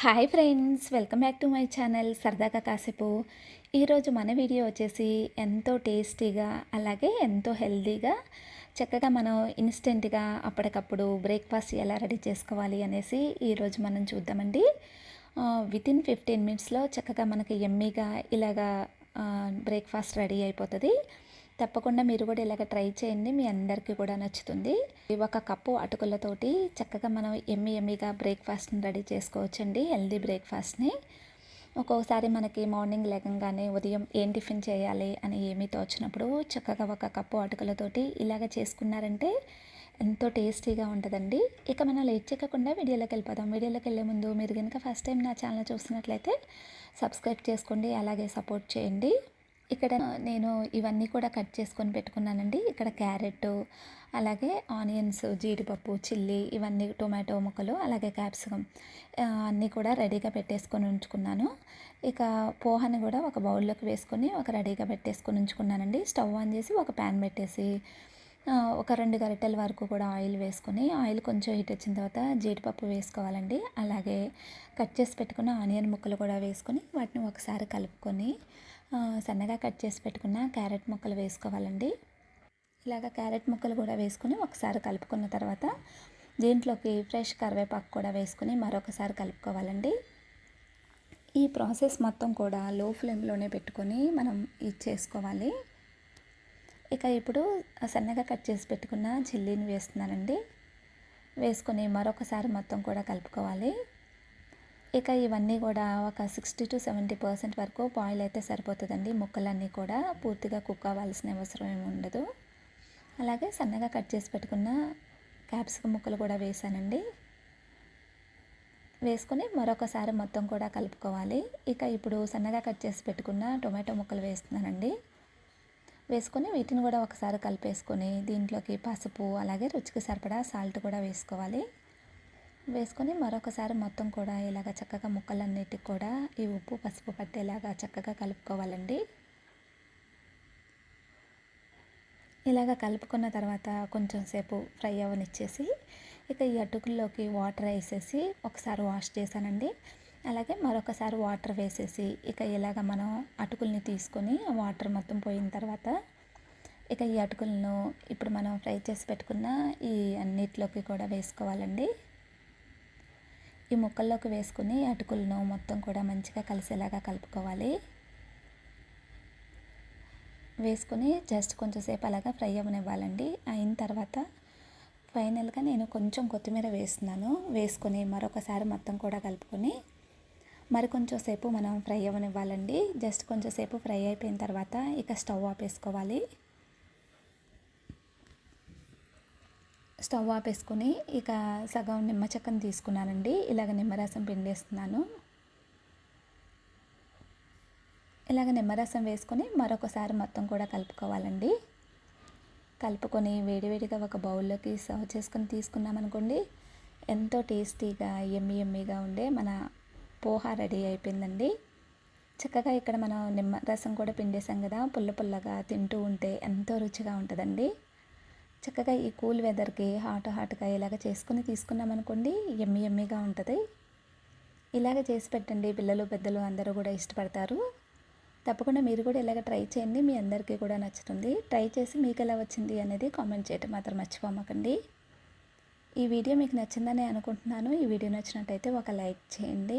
Hi friends welcome back to my channel సరదాగా కాసేపు. ఈరోజు మన వీడియో వచ్చేసి ఎంతో టేస్టీగా అలాగే ఎంతో హెల్తీగా చక్కగా మనం ఇన్స్టెంట్గా అప్పటికప్పుడు బ్రేక్ఫాస్ట్ ఎలా రెడీ చేసుకోవాలి అనేసి ఈరోజు మనం చూద్దామండి. వితిన్ ఫిఫ్టీన్ మినిట్స్లో చక్కగా మనకి ఎమ్మీగా ఇలాగా బ్రేక్ఫాస్ట్ రెడీ అయిపోతుంది. తప్పకుండా మీరు కూడా ఇలాగ ట్రై చేయండి. మీ అందరికీ కూడా నచ్చుతుంది. ఒక కప్పు అటుకులతోటి చక్కగా మనం ఎమ్మి ఎమ్మిగా బ్రేక్ఫాస్ట్ని రెడీ చేసుకోవచ్చండి. హెల్దీ బ్రేక్ఫాస్ట్ని. ఒక్కొక్కసారి మనకి మార్నింగ్ లేకంగానే ఉదయం ఏం టిఫిన్ చేయాలి అని ఏమీ తోచినప్పుడు చక్కగా ఒక కప్పు అటుకులతోటి ఇలాగ చేసుకున్నారంటే ఎంతో టేస్టీగా ఉంటుందండి. ఇక మనం లేట్ చేయకుండా వీడియోలోకి వెళ్ళిపోదాం. వీడియోలోకి వెళ్ళే ముందు మీరు కనుక ఫస్ట్ టైం నా ఛానల్ చూసినట్లయితే సబ్స్క్రైబ్ చేసుకోండి. అలాగే సపోర్ట్ చేయండి. ఇక్కడ నేను ఇవన్నీ కూడా కట్ చేసుకొని పెట్టుకున్నానండి. ఇక్కడ క్యారెట్ అలాగే ఆనియన్స్ జీడిపప్పు చిల్లీ ఇవన్నీ టొమాటో ముక్కలు అలాగే క్యాప్సికమ్ అన్నీ కూడా రెడీగా పెట్టేసుకొని ఉంచుకున్నాను. ఇక పోహని కూడా ఒక బౌల్లోకి వేసుకొని ఒక రెడీగా పెట్టేసుకొని ఉంచుకున్నానండి. స్టవ్ ఆన్ చేసి ఒక ప్యాన్ పెట్టేసి ఒక రెండు గరిటెల వరకు కూడా ఆయిల్ వేసుకొని ఆయిల్ కొంచెం హీట్ వచ్చిన తర్వాత జీడిపప్పు వేసుకోవాలండి. అలాగే కట్ చేసి పెట్టుకున్న ఆనియన్ ముక్కలు కూడా వేసుకొని వాటిని ఒకసారి కలుపుకొని సన్నగా కట్ చేసి పెట్టుకున్న క్యారెట్ ముక్కలు వేసుకోవాలండి. ఇలాగ క్యారెట్ ముక్కలు కూడా వేసుకొని ఒకసారి కలుపుకున్న తర్వాత దీంట్లోకి ఫ్రెష్ కరివేపాకు కూడా వేసుకొని మరొకసారి కలుపుకోవాలండి. ఈ ప్రాసెస్ మొత్తం కూడా లో ఫ్లేమ్లోనే పెట్టుకొని మనం ఇది చేసుకోవాలి. ఇక ఇప్పుడు సన్నగా కట్ చేసి పెట్టుకున్న చిల్లీని వేస్తున్నానండి. వేసుకొని మరొకసారి మొత్తం కూడా కలుపుకోవాలి. ఇక ఇవన్నీ కూడా ఒక సిక్స్టీ టు సెవెంటీ పర్సెంట్ వరకు బాయిల్ అయితే సరిపోతుందండి. ముక్కలన్నీ కూడా పూర్తిగా కుక్ అవ్వాల్సిన అవసరం ఏమి ఉండదు. అలాగే సన్నగా కట్ చేసి పెట్టుకున్న క్యాప్సికమ్ ముక్కలు కూడా వేసానండి. వేసుకొని మరొకసారి మొత్తం కూడా కలుపుకోవాలి. ఇక ఇప్పుడు సన్నగా కట్ చేసి పెట్టుకున్న టొమాటో ముక్కలు వేస్తున్నానండి. వేసుకొని వీటిని కూడా ఒకసారి కలిపేసుకొని దీంట్లోకి పసుపు అలాగే రుచికి సరిపడా సాల్ట్ కూడా వేసుకోవాలి. వేసుకొని మరొకసారి మొత్తం కూడా ఇలాగ చక్కగా ముక్కలన్నిటికి కూడా ఈ ఉప్పు పసుపు పట్టేలాగా చక్కగా కలుపుకోవాలండి. ఇలాగ కలుపుకున్న తర్వాత కొంచెం సేపు ఫ్రై అవనిచ్చేసి ఇక ఈ అటుకుల్లోకి వాటర్ వేసేసి ఒకసారి వాష్ చేశానండి. అలాగే మరొకసారి వాటర్ వేసేసి ఇక ఇలాగ మనం అటుకుల్ని తీసుకొని వాటర్ మొత్తం పోయిన తర్వాత ఇక ఈ అటుకులను ఇప్పుడు మనం ఫ్రై చేసి పెట్టుకున్న ఈ అన్నిటిలోకి కూడా వేసుకోవాలండి. ఈ ముక్కల్లోకి వేసుకుని అటుకులను మొత్తం కూడా మంచిగా కలిసేలాగా కలుపుకోవాలి. వేసుకుని జస్ట్ కొంచెంసేపు అలాగా ఫ్రై అవ్వనివ్వాలండి అయిన తర్వాత ఫైనల్గా నేను కొంచెం కొత్తిమీర వేస్తున్నాను. వేసుకొని మరొకసారి మొత్తం కూడా కలుపుకొని మరి కొంచెం సేపు మనం ఫ్రై అవ్వనివ్వాలండి. జస్ట్ కొంచెం సేపు ఫ్రై అయిపోయిన తర్వాత ఇక స్టవ్ ఆపేసుకోవాలి స్టవ్ ఆపేసుకొని ఇక సగం నిమ్మ చెక్కను తీసుకున్నానండి. ఇలాగ నిమ్మరసం పిండేస్తున్నాను. ఇలాగ నిమ్మరసం వేసుకొని మరొకసారి మొత్తం కూడా కలుపుకోవాలండి. కలుపుకొని వేడివేడిగా ఒక బౌల్లోకి సర్వ్ చేసుకొని తీసుకున్నామనుకోండి ఎంతో టేస్టీగా ఎమ్మి ఎమ్మిగా ఉండే మన పోహ రెడీ అయిపోయిందండి. చక్కగా ఇక్కడ మనం నిమ్మ రసం కూడా పిండేసాం కదా పుల్ల పుల్లగా తింటూ ఉంటే ఎంతో రుచిగా ఉంటుందండి. చక్కగా ఈ కూల్ వెదర్కి హాట్ హాట్గా ఇలాగ చేసుకుని తీసుకున్నామనుకోండి ఎమ్మి ఎమ్మిగా ఉంటుంది. ఇలాగ చేసి పెట్టండి పిల్లలు పెద్దలు అందరూ కూడా ఇష్టపడతారు. తప్పకుండా మీరు కూడా ఇలాగ ట్రై చేయండి మీ అందరికీ కూడా నచ్చుతుంది. ట్రై చేసి మీకు ఎలా వచ్చింది అనేది కామెంట్ చేయటం మాత్రం మర్చిపోమకండి. ఈ వీడియో మీకు నచ్చిందని అనుకుంటున్నాను. ఈ వీడియో నచ్చినట్టయితే ఒక లైక్ చేయండి.